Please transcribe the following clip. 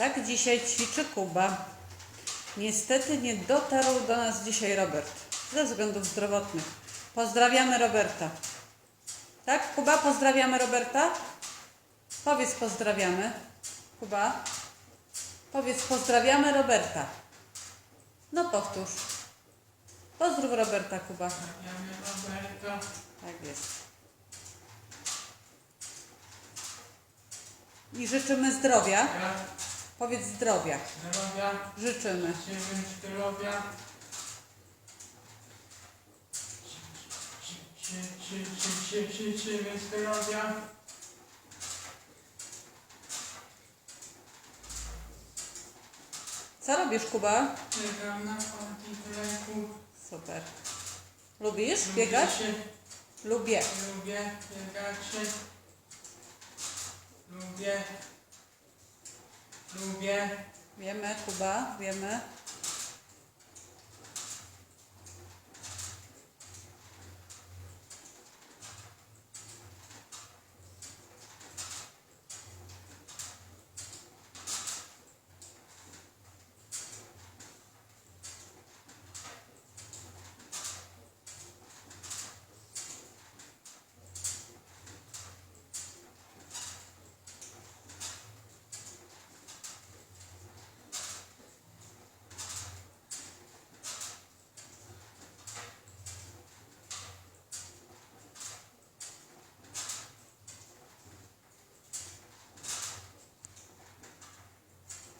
Tak dzisiaj ćwiczy Kuba. Niestety nie dotarł do nas dzisiaj Robert. Ze względów zdrowotnych. Pozdrawiamy Roberta. Tak, Kuba, pozdrawiamy Roberta? Powiedz pozdrawiamy. Kuba, powiedz pozdrawiamy Roberta. No powtórz. Pozdrów Roberta, Kuba. Pozdrawiamy Roberto. Tak jest. I życzymy zdrowia. Powiedz zdrowia. zdrowia, Życzymy. życzymy zdrowia. Ży- ży- ży- ży- Życzymy zdrowia. Co robisz, Kuba? Biegam na antyleku. Super. Lubisz biegać? Lubię się, Lubię. lubię biegać. Lubię. Lubię. Wiemy, Kuba, wiemy.